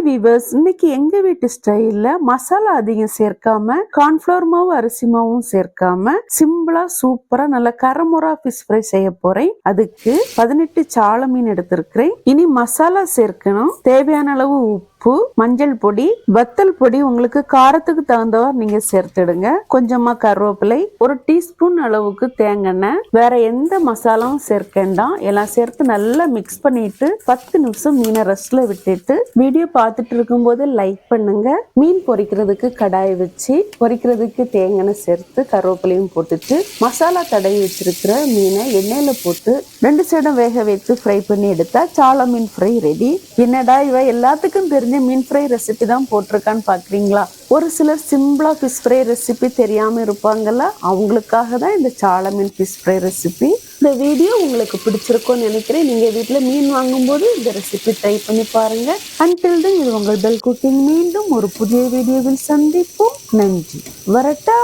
Hi viewers இன்னைக்கு எங்க வீட்டு ஸ்டைல்ல மசாலா அதிகம் சேர்க்காம கார்ன்ஃபிளவர் மாவு அரிசி மாவும் சேர்க்காம சிம்பிளா சூப்பரா நல்ல கரமுரா ஃபிஷ் ஃப்ரை செய்ய போறேன். அதுக்கு பதினெட்டு சால மீன் எடுத்திருக்கிறேன். இனி மசாலா சேர்க்கணும். தேவையான அளவு உப்பு உப்பு மஞ்சள் பொடி வத்தல் பொடி உங்களுக்கு காரத்துக்கு தகுந்தவாறு நீங்க சேர்த்துடுங்க. கொஞ்சமா கருவேப்பிலை ஒரு டீஸ்பூன் அளவுக்கு தேங்காய் வேற எந்த மசாலாவும் சேர்க்க வேண்டாம். எல்லாம் சேர்த்து நல்லா மிக்ஸ் பண்ணிட்டு பத்து நிமிஷம் மீனை ரெஸ்ட்ல விட்டுட்டு வீடியோ பார்த்துட்டு இருக்கும்போது லைக் பண்ணுங்க. மீன் பொரிக்கிறதுக்கு கடாய் வச்சு பொரிக்கிறதுக்கு தேங்காய் எண்ணெய் சேர்த்து கருவேப்பிலையும் போட்டுட்டு மசாலா தடவி வச்சிருக்கிற மீனை எண்ணெயில போட்டு ரெண்டு சைடும் வேக வைத்து ஃப்ரை பண்ணி எடுத்தா சால மீன் ஃப்ரை ரெடி என்னடா இவ எல்லாத்துக்கும் தெரிஞ்ச மீன் ஃப்ரை ரெசிபி தான் போட்டிருக்கான்னு பார்க்குறீங்களா? ஒரு சிலர் சிம்பிளா ஃபிஷ் ஃப்ரை ரெசிபி தெரியாமல் இருப்பாங்கல்ல அவங்களுக்காக தான் இந்த சாலை மீன் ஃபிஷ் ஃப்ரை ரெசிபி இந்த வீடியோ உங்களுக்கு பிடிச்சிருக்கும்னு நினைக்கிறேன். நீங்கள் வீட்டில் மீன் வாங்கும்போது இந்த ரெசிபி ட்ரை பண்ணி பாருங்க. அன்டில் தான் இது உங்கள் பெல் குக்கிங் மீண்டும் ஒரு புதிய வீடியோவில் சந்திப்போம். நன்றி. வரட்டா!